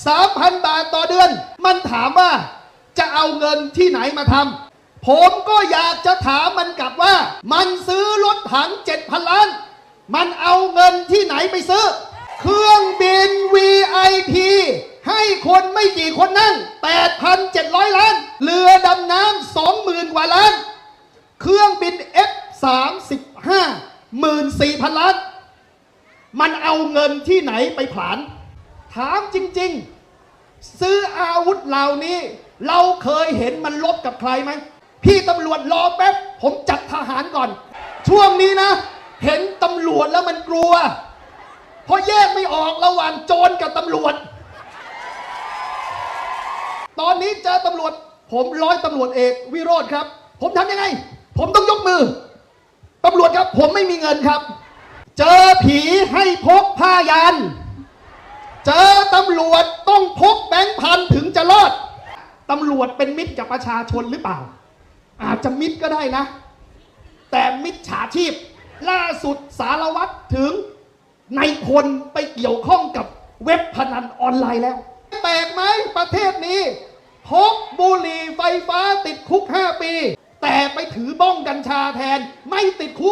3,000 บาทต่อเดือน มันถามว่าจะเอาเงินที่ไหนมาทำผมก็อยากจะถามมันกลับว่า มันซื้อรถถัง 7,000 ล้าน มันเอาเงินที่ไหนไปซื้อ เครื่องบิน VIP ให้คนไม่กี่คนนั่ง 8,700 ล้าน เรือดำน้ำ20,000 กว่าล้าน เครื่องบิน F35 14,000 ล้าน มันเอาเงินที่ไหนไปผลาน ถามจริง ๆ ซื้ออาวุธเหล่านี้ เราเคยเห็นมันลบกับใครไหมพี่ตำรวจรอแป๊บ ผมจัดทหารก่อน ช่วงนี้นะ เห็นตำรวจแล้วมันกลัว เพราะแยกไม่ออกระหว่างโจรกับตำรวจ ตอนนี้เจอตำรวจ ผมร้อยตำรวจเอกวิโรธครับ ผมทำยังไง ผมต้องยกมือตำรวจครับผมไม่มีเงินครับ เจอผีให้พกผ้ายันำรวจต้องพกแบงค์พันถึงจะรอด ตำรวจเป็นมิตรกับประชาชนหรือเปล่า อาจจะมิตรก็ได้นะ แต่มิจฉาชีพ ล่าสุดสารวัตรถึงในายพลไปเกี่ยวข้องกับเว็บพนันออนไลน์แล้ว แปลกไหมประเทศนี้พกบุหรี่ไฟฟ้าติดคุก 5 ปี แต่ไปถือบ้องกัญชาแทนไม่ติดคุก